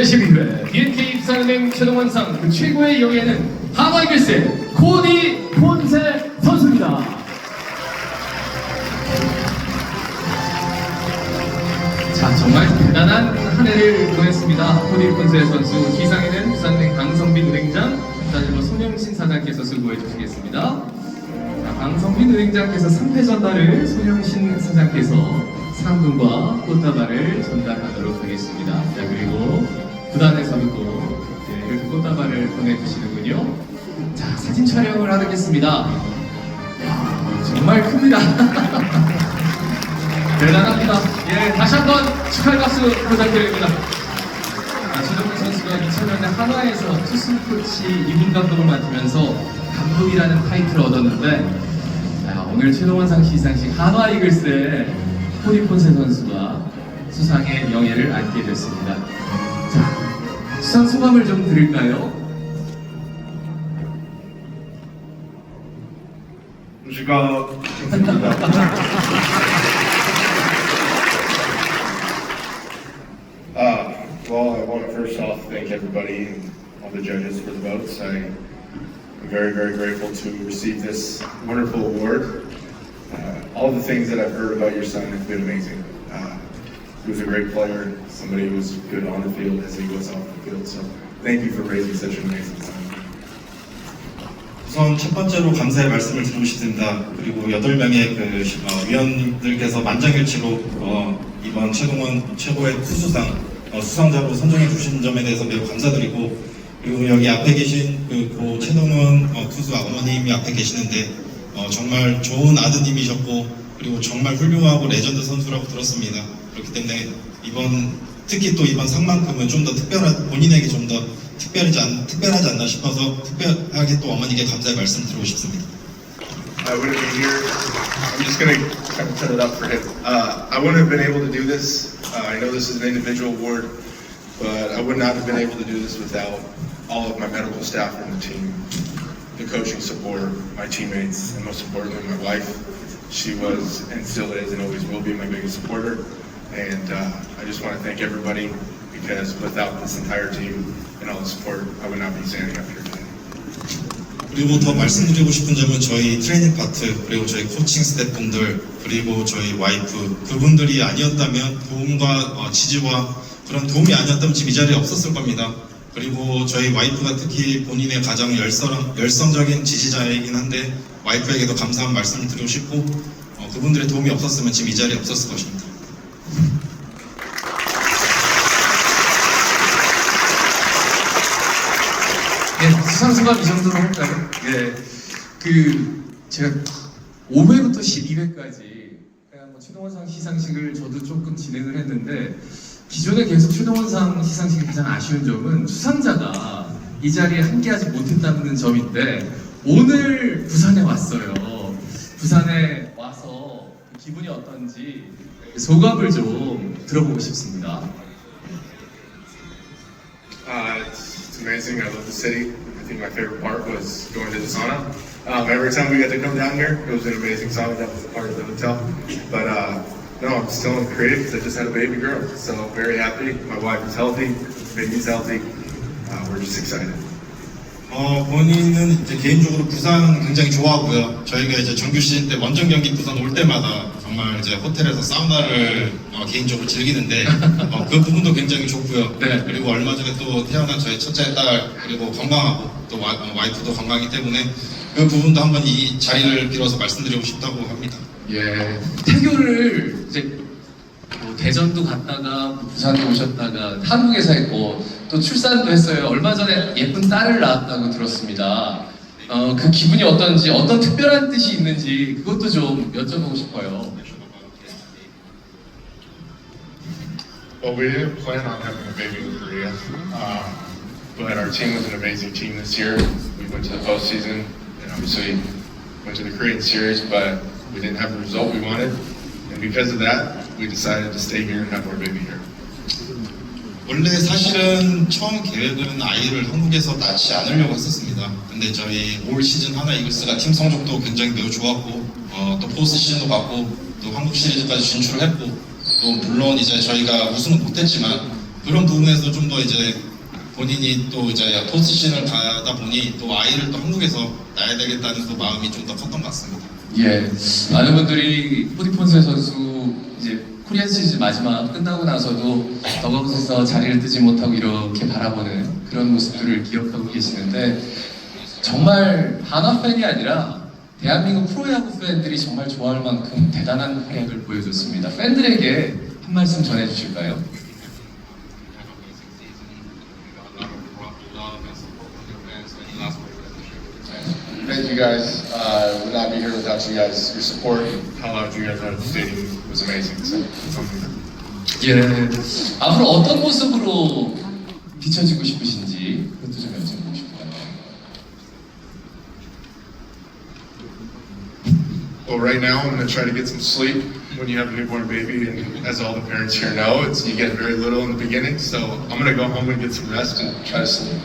제12회 BNK 입사은행 최동원상 그 최고의 영예는 하와이글스의 코디 폰세 선수입니다. 자 정말 대단한 한 해를 보냈습니다. 코디 폰세 선수 기상에는 부산은행 강성빈 은행장, 부산일보 손영신 사장께서 수고해 주시겠습니다. 자, 강성빈 은행장께서 3패 전달을 손영신 사장께서 상금과 꽃다발을 전달하도록 하겠습니다. 자 그리고 구단에서는 또 네, 이렇게 꽃다발을 보내주시는군요. 자 사진 촬영을 하겠습니다. 야, 정말 큽니다. 대단합니다. 예, 다시 한번 축하의 박수 부탁드립니다. 아, 최정민 선수가 2000년에 한화에서 투수 코치 2군 감독을 맡으면서 감독이라는 타이틀을 얻었는데 자, 오늘 최동원상 시상식 한화 이글스의 호리폰세 선수가 수상의 영예를 안게 됐습니다. 자, 수상 소감을 좀 들을까요? 제가 uh, well, I want to first off thank everybody and all the judges for the votes. I am very, very grateful to receive this wonderful award. Uh, all the things that I've heard about your son have been amazing. Uh, he was a great player, somebody who was good on the field as he was off the field. So thank you for raising such an amazing son. 우선 첫 번째로 감사의 말씀을 드리고 싶습니다. 그리고 여덟 명의 그 시- 어, 위원들께서 만장일치로 어, 이번 최동원 최고의 투수상 어, 수상자로 선정해 주신 점에 대해서 매우 감사드리고 그리고 여기 앞에 계신 그 고 최동원 어, 투수 어머님이 앞에 계시는데 어, 정말 좋은 아드님이셨고 그리고 정말 훌륭하고 레전드 선수라고 들었습니다. 그렇기 때문에 이번 특히 또 이번 상만큼은 좀 더 특별한 본인에게 좀 더 특별하지, 않, 특별하지 않나 싶어서 특별하게 또 어머니께 감사의 말씀 드리고 싶습니다. I wouldn't be here. I'm just kind of turn it up for him. Uh, I wouldn't have been able to do this. Uh, I know this is an individual award, but I would not have been able to do this without all of my medical staff and the team, the coaching support, my teammates, and most importantly, my wife. She was and still is and always will be my biggest supporter. And uh, I just want to thank everybody because without this entire team and all the support, I would not be standing up here. 그리고 더 말씀드리고 싶은 점은 저희 트레이닝 파트 그리고 저희 코칭 스태프분들 그리고 저희 와이프 그분들이 아니었다면 도움과 어, 지지와 그런 도움이 아니었다면 지금 이 자리에 없었을 겁니다. 그리고 저희 와이프가 특히 본인의 가장 열성, 열성적인 지지자이긴 한데 와이프에게도 감사한 말씀을 드리고 싶고 어, 그분들의 도움이 없었으면 지금 이 자리에 없었을 것입니다. 예, 수상소감 이 정도로 할까요? 예, 그 제가 5회부터 12회까지 그냥 뭐 최동원상 시상식을 저도 조금 진행을 했는데 기존에 계속 최동원상 시상식이 가장 아쉬운 점은 수상자가 이 자리에 함께하지 못했다는 점인데 오늘 부산에 왔어요. 부산에 와서 그 기분이 어떤지 소감을 좀 들어보고 싶습니다. Uh, it's amazing. I love the city. Think my favorite part was going to the sauna. Um, every time we got to come down here, it was an amazing sauna. That was a part of the hotel. But uh, no, I'm still in creative because I just had a baby girl. So very happy. My wife is healthy. Baby's healthy. Uh, we're just excited. 어, 본인은 이제 개인적으로 부산 굉장히 좋아하고요. 저희가 이제 정규 시즌 때 원정 경기 부산 올 때마다 정말 이제 호텔에서 사우나를 어, 개인적으로 즐기는데 어, 그 부분도 굉장히 좋고요. 네. 그리고 얼마 전에 또 태어난 저희 첫째 딸 그리고 건강하고 또 와, 어, 와이프도 건강하기 때문에 그 부분도 한번 이 자리를 빌어서 말씀드리고 싶다고 합니다. 예, 태교를 이제 뭐 대전도 갔다가 부산에 오셨다가 한국에서 했고 또 출산도 했어요. 얼마 전에 예쁜 딸을 낳았다고 들었습니다. 어, 그 기분이 어떤지 어떤 특별한 뜻이 있는지 그것도 좀 여쭤보고 싶어요. Well, we didn't plan on having a baby in Korea, um, but our team was an amazing team this year. We went to the postseason and obviously went to the Korean series, but we didn't have the result we wanted. And because of that, we decided to stay here and have our baby here. 원래 사실은 처음 계획은 아이를 한국에서 낳지 않으려고 했었습니다. 근데 저희 올 시즌 하나 이글스가 팀 성적도 굉장히 매우 좋았고 어, 또 포스트 시즌도 갔고 또 한국 시리즈까지 진출을 했고 또 물론 이제 저희가 우승은 못했지만 그 그런 부분에서 좀 더 이제 본인이 또 이제 포지션을 가다 보니 또 아이를 또 한국에서 낳아야 되겠다는 또 마음이 좀 더 컸던 것 같습니다. 예, 많은 분들이 포디폰세 선수 이제 코리안 시리즈 마지막 끝나고 나서도 더가웃에서 자리를 뜨지 못하고 이렇게 바라보는 그런 모습들을 기억하고 계시는데 정말 한화 팬이 아니라 대한민국 프로야구 팬들이 정말 좋아할 만큼 대단한 활약을 보여줬습니다. 팬들에게 한 말씀 전해주실까요? Uh, would not be here without you guys. Your support, how loud you guys are at the stadium was amazing. So, um, 예, 앞으로 어떤 모습으로 비춰지고 싶으신지 그것도 좀 여쭤보고 싶어요. Well, right now I'm going to try to get some sleep. When you have a newborn baby, and as all the parents here know, it's you get very little in the beginning. So I'm going to go home and get some rest and try to sleep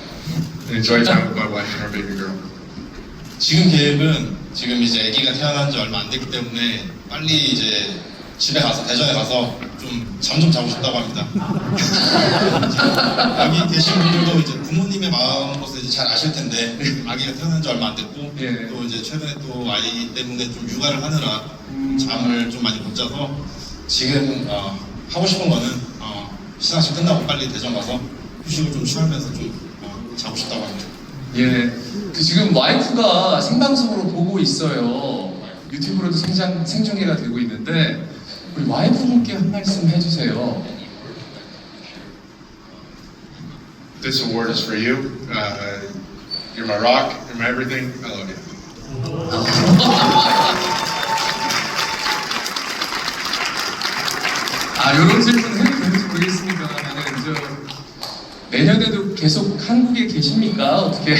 and enjoy time with my wife and our baby girl. 지금 계획은 지금 이제 아기가 태어난 지 얼마 안 됐기 때문에 빨리 이제 집에 가서 대전에 가서 좀 잠 좀 자고 싶다고 합니다. 여기 계신 분들도 이제 부모님의 마음으로서 이제 잘 아실 텐데 아기가 태어난 지 얼마 안 됐고 예. 또 이제 최근에 또 아이 때문에 좀 육아를 하느라 잠을 좀 많이 못 자서 지금 어, 하고 싶은 거는 어, 시상식 끝나고 빨리 대전 가서 휴식을 좀 취하면서 좀 어, 자고 싶다고 합니다. 예, 그 지금 와이프가 생방송으로 보고 있어요. 유튜브로도 생장, 생중계가 되고 있는데 우리 와이프분께 한 말씀 해주세요. This award is for you. Uh, you're my rock. You're my everything. I love you. 아, 이런 질문 해도 되는지 모르겠습니다만은 저 내년에도 계속 한국에 계십니까? 어떻게?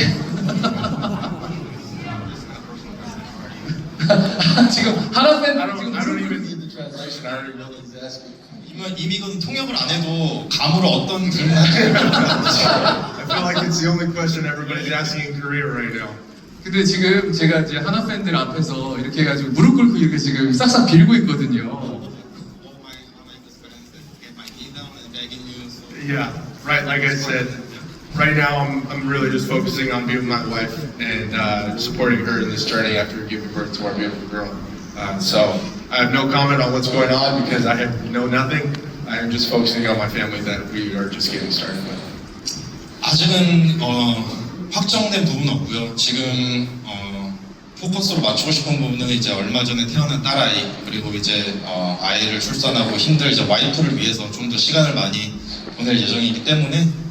지금 하나 팬 I don't, 지금 I don't 무릎 even 꿇- need the translation. I already know what he's asking. 이미, 이미 이건 통역을 안 해도 감으로 어떤 질문을 할지 I feel like it's the only question everybody's asking in Korea right now. 근데 지금 제가 이제 하나 팬들 앞에서 이렇게 해가지고 무릎 꿇고 이렇게 지금 싹싹 빌고 있거든요. Yeah, right. Like I said, right now I'm, I'm really just focusing on being my wife and uh, supporting her in this journey after giving birth to our beautiful girl. Uh, so I have no comment on what's going on because I know nothing. I am just focusing on my family that we are just getting started with. 아직은 어, 확정된 부분은 없고요. 지금 어, 포커스로 맞추고 싶은 부분은 이제 얼마 전에 태어난 딸아이 그리고 이제 어, 아이를 출산하고 힘들 이제 와이프를 위해서 좀 더 시간을 많이 보낼 예정이기 때문에 어, 그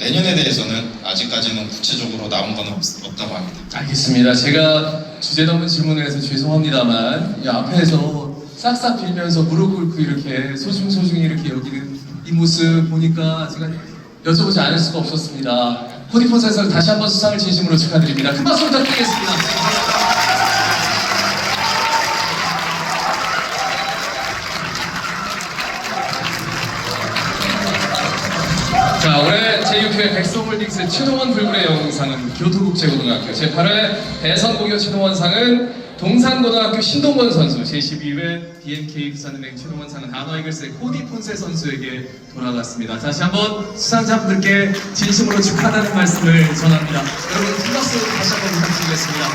내년에 대해서는 아직까지는 구체적으로 나온 건 없, 없다고 합니다. 알겠습니다. 제가 주제 넘은 질문을 해서 죄송합니다만 이 앞에서 싹싹 빌면서 무릎 꿇고 이렇게 소중소중히 이렇게 여기는 이 모습 보니까 제가 여쭤보지 않을 수가 없었습니다. 코디폰사에서 다시 한번 수상을 진심으로 축하드립니다. 큰 박수 부탁드리겠습니다. 제6회 백서홀딩스 최동원 불굴의 영상은 교토국제고등학교 제8회 대선고교 최동원상은 동산고등학교 신동건 선수 제12회 BNK 부산은행 최동원상은 한화이글스의 코디 폰세 선수에게 돌아갔습니다. 다시 한번 수상자분들께 진심으로 축하하다는 말씀을 전합니다. 여러분 큰 박수 다시 한번 부탁드리겠습니다.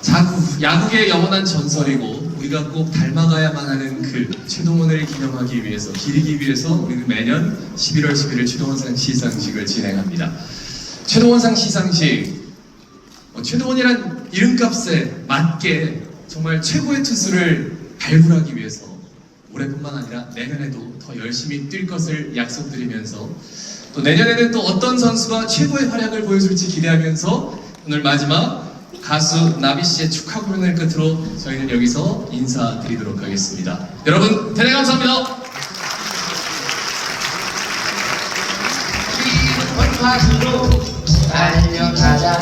자구, 야구의 영원한 전설이고 우리가 꼭 닮아가야만 하는 그 최동원을 기념하기 위해서 기리기 위해서 우리는 매년 11월 11일 최동원상 시상식을 진행합니다. 최동원상 시상식 어, 최동원이란 이름값에 맞게 정말 최고의 투수를 발굴하기 위해서 올해뿐만 아니라 내년에도 더 열심히 뛸 것을 약속드리면서 또 내년에는 또 어떤 선수가 최고의 활약을 보여줄지 기대하면서 오늘 마지막 가수 나비 씨의 축하 공연을 끝으로 저희는 여기서 인사드리도록 하겠습니다. 여러분 대단히 감사합니다. 달려가자